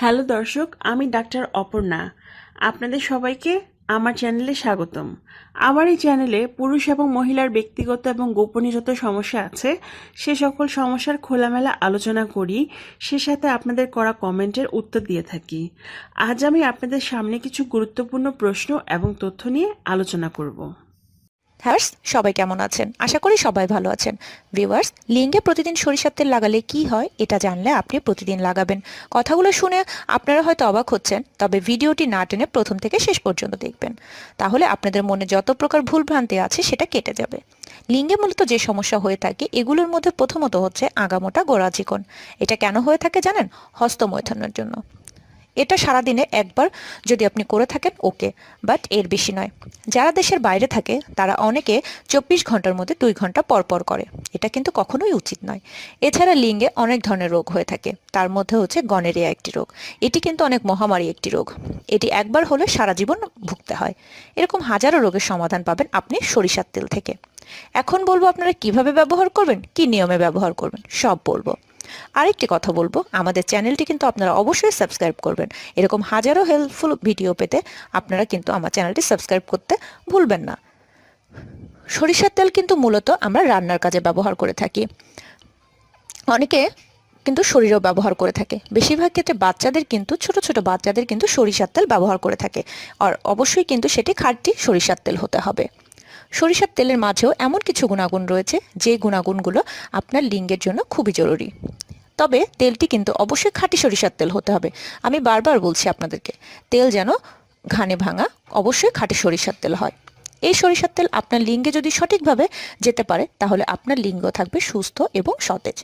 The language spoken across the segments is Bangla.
হ্যালো দর্শক, আমি ডাক্তার অপর্ণা। আপনাদের সবাইকে আমার চ্যানেলে স্বাগতম। আমার এই চ্যানেলে পুরুষ এবং মহিলার ব্যক্তিগত এবং গোপনীয় যত সমস্যা আছে, সে সকল সমস্যার খোলামেলা আলোচনা করি। সে সাথে আপনাদের করা কমেন্টের উত্তর দিয়ে থাকি। আজ আমি আপনাদের সামনে কিছু গুরুত্বপূর্ণ প্রশ্ন এবং তথ্য নিয়ে আলোচনা করব। হ্যার্স সবাই কেমন আছেন? আশা করি সবাই ভালো আছেন। ভিউয়ার্স লিঙ্গে প্রতিদিন সরিষার তেল লাগালে কি হয় এটা জানলে আপনি প্রতিদিন লাগাবেন। কথাগুলো শুনে আপনারা হয়তো অবাক হচ্ছেন, তবে ভিডিওটি না টেনে প্রথম থেকে শেষ পর্যন্ত দেখবেন। তাহলে আপনাদের মনে যত প্রকার ভুলভ্রান্তি আছে সেটা কেটে যাবে। লিঙ্গে মূলত যে সমস্যা হয়ে থাকে, এগুলোর মধ্যে প্রথমত হচ্ছে আগামোটা গোড়া চিকন এটা কেন হয়ে থাকে জানেন? হস্তমৈথনের জন্য। এটা সারাদিনে একবার যদি আপনি করে থাকেন, ওকে। বাট এর বেশি নয়। যারা দেশের বাইরে থাকে, তারা অনেকে চব্বিশ ঘণ্টার মধ্যে দুই ঘণ্টা পর পর করে। এটা কিন্তু কখনোই উচিত নয়। এছাড়া লিঙ্গে অনেক ধরনের রোগ হয়ে থাকে। তার মধ্যে হচ্ছে গনেরিয়া একটি রোগ। এটি কিন্তু অনেক মহামারী একটি রোগ। এটি একবার হলে সারা জীবন ভুগতে হয়। এরকম হাজারো রোগের সমাধান পাবেন আপনি সরিষার তেল থেকে। এখন বলব আপনারা কীভাবে ব্যবহার করবেন, কি নিয়মে ব্যবহার করবেন, সব বলব। আরেকটি কথা বলব, আমাদের চ্যানেলটি কিন্তু আপনারা অবশ্যই সাবস্ক্রাইব করবেন। এরকম হাজারো হেল্পফুল ভিডিও পেতে আপনারা কিন্তু আমার চ্যানেলটি সাবস্ক্রাইব করতে ভুলবেন না। সরিষার তেল কিন্তু মূলত আমরা রান্নার কাজে ব্যবহার করে থাকি। অনেকে কিন্তু শরীরেও ব্যবহার করে থাকে। বেশিরভাগ ক্ষেত্রে বাচ্চাদের কিন্তু, ছোট ছোট বাচ্চাদের কিন্তু সরিষার তেল ব্যবহার করে থাকে। আর অবশ্যই কিন্তু সেটি খাঁটি সরিষার তেল হতে হবে। সরিষার তেলের মাঝেও এমন কিছু গুণাগুণ রয়েছে, যে গুণাগুণগুলো আপনার লিঙ্গের জন্য খুবই জরুরি। তবে তেলটি কিন্তু অবশ্যই খাঁটি সরিষার তেল হতে হবে। আমি বারবার বলছি আপনাদেরকে, তেল যেন ঘানে ভাঙা অবশ্যই খাঁটি সরিষার তেল হয়। এই সরিষার তেল আপনার লিঙ্গে যদি সঠিকভাবে যেতে পারে, তাহলে আপনার লিঙ্গ থাকবে সুস্থ এবং সতেজ।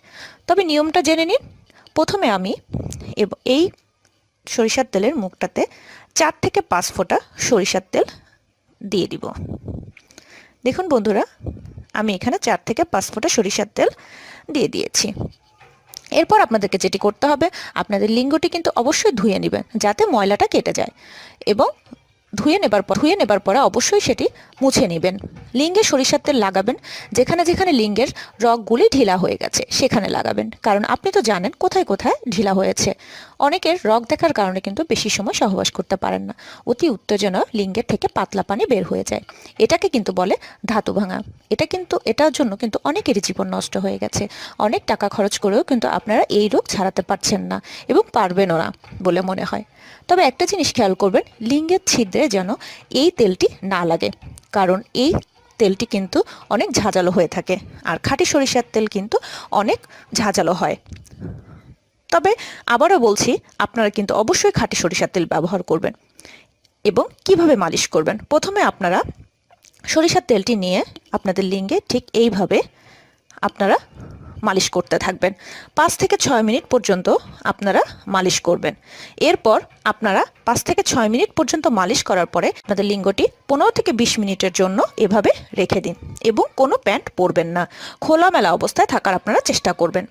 তবে নিয়মটা জেনে নিন। প্রথমে আমি এই সরিষার তেলের মুখটাতে চার থেকে পাঁচ ফোঁটা সরিষার তেল দিয়ে দিব। দেখুন বন্ধুরা, আমি এখানে চার থেকে পাঁচ ফোঁটা সরিষার তেল দিয়ে দিয়েছি। এরপর আপনাদেরকে যেটি করতে হবে, আপনাদের লিঙ্গটি কিন্তু অবশ্যই ধুয়ে নেবেন যাতে ময়লাটা কেটে যায় এবং ধুয়ে নেবার পর, ধুয়ে নেবার পরে অবশ্যই সেটি মুছে নেবেন। লিঙ্গে সরিষার তেল লাগাবেন, যেখানে যেখানে লিঙ্গের রগগুলি ঢিলা হয়ে গেছে, সেখানে লাগাবেন। কারণ আপনি তো জানেন কোথায় কোথায় ঢিলা হয়েছে। অনেকের রগ দেখার কারণে কিন্তু বেশি সময় সহবাস করতে পারেন না। অতি উত্তেজনা লিঙ্গের থেকে পাতলা পানি বের হয়ে যায়। এটাকে কিন্তু বলে ধাতু ভাঙা। এটা কিন্তু, এটার জন্য কিন্তু অনেকেরই জীবন নষ্ট হয়ে গেছে। অনেক টাকা খরচ করেও কিন্তু আপনারা এই রোগ ছাড়াতে পারছেন না এবং পারবেনও না বলে মনে হয়। তবে একটা জিনিস খেয়াল করবেন, লিঙ্গের ছিদ্রে যেন এই তেলটি না লাগে। কারণ এই তেলটি কিন্তু অনেক ঝাঁঝালো হয়ে থাকে। আর খাঁটি সরিষার তেল কিন্তু অনেক ঝাঁঝালো হয়। তবে আবারও বলছি, আপনারা কিন্তু অবশ্যই খাঁটি সরিষার তেল ব্যবহার করবেন এবং কীভাবে মালিশ করবেন? প্রথমে আপনারা সরিষার তেলটি নিয়ে আপনাদের লিঙ্গে ঠিক এইভাবে আপনারা মালিশ করতে থাকবেন। পাঁচ থেকে ছয় মিনিট পর্যন্ত আপনারা মালিশ করবেন। এরপর আপনারা পাঁচ থেকে ছয় মিনিট পর্যন্ত মালিশ করার পরে আপনাদের লিঙ্গটি পনেরো থেকে বিশ মিনিটের জন্য এভাবে রেখে দিন এবং কোনো প্যান্ট পরবেন না। খোলামেলা অবস্থায় থাকার আপনারা চেষ্টা করবেন।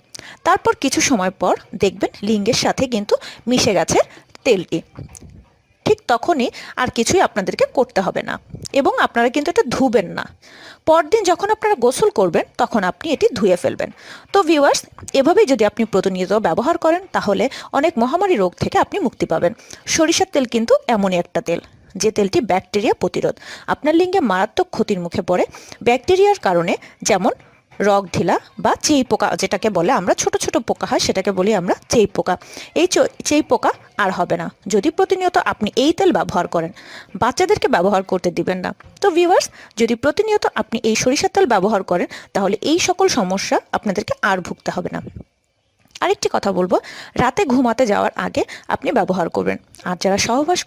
তারপর কিছু সময় পর দেখবেন লিঙ্গের সাথে কিন্তু মিশে গেছে তেলটি। ঠিক তখনই আর কিছুই আপনাদেরকে করতে হবে না। এবং আপনারা কিন্তু এটা ধুবেন না। পরদিন যখন আপনারা গোসল করবেন, তখন আপনি এটি ধুয়ে ফেলবেন। তো ভিউয়ার্স এভাবেই যদি আপনি প্রতিনিয়ত ব্যবহার করেন, তাহলে অনেক মহামারী রোগ থেকে আপনি মুক্তি পাবেন। সরিষার তেল কিন্তু এমনই একটা তেল, যে তেলটি ব্যাকটেরিয়া প্রতিরোধ। আপনার লিঙ্গে মারাত্মক ক্ষতির মুখে পড়ে। ব্যাকটেরিয়ার কারণে যেমন রগ ঢিলা বা চেই পোকা যেটাকে বলে আমরা ছোট ছোট পোকা হয়, সেটাকে বলি আমরা চেই পোকা। এই চেই পোকা আর হবে না। যদি প্রতিনিয়ত আপনি এই তেল ব্যবহার করেন, বাচ্চাদেরকে ব্যবহার করতে দিবেন না। তো ভিউয়ার্স যদি প্রতিনিয়ত আপনি এই সরিষার তেল ব্যবহার করেন, তাহলে এই সকল সমস্যা আপনাদেরকে আর ভুগতে হবে না। আরেকটি কথা বলব, রাতে ঘুমাতে যাওয়ার আগে আপনি ব্যবহার করবেন। আর যারা সহবাস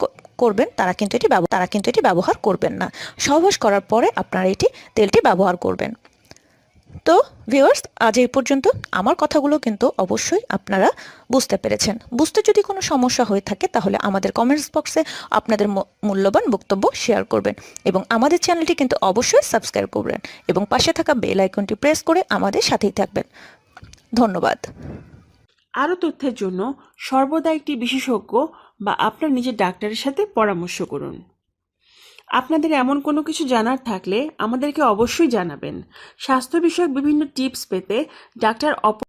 করবেন, তারা কিন্তু এটি তারা কিন্তু এটি ব্যবহার করবেন না। সহবাস করার পরে আপনারা এটি তেলটি ব্যবহার করবেন। তো ভিউয়ার্স আজ এই পর্যন্ত। আমার কথাগুলো কিন্তু অবশ্যই আপনারা বুঝতে পেরেছেন। বুঝতে যদি কোনো সমস্যা হয়ে থাকে, তাহলে আমাদের কমেন্টস বক্সে আপনাদের মূল্যবান বক্তব্য শেয়ার করবেন এবং আমাদের চ্যানেলটি কিন্তু অবশ্যই সাবস্ক্রাইব করবেন এবং পাশে থাকা বেল আইকনটি প্রেস করে আমাদের সাথেই থাকবেন। ধন্যবাদ। আরও তথ্যের জন্য সর্বদা একটি বিশেষজ্ঞ বা আপনার নিজের ডাক্তারের সাথে পরামর্শ করুন। আপনাদের এমন কোনো কিছু জানার থাকলে আমাদেরকে অবশ্যই জানাবেন। স্বাস্থ্য বিষয়ক বিভিন্ন টিপস পেতে ডাক্তার অপ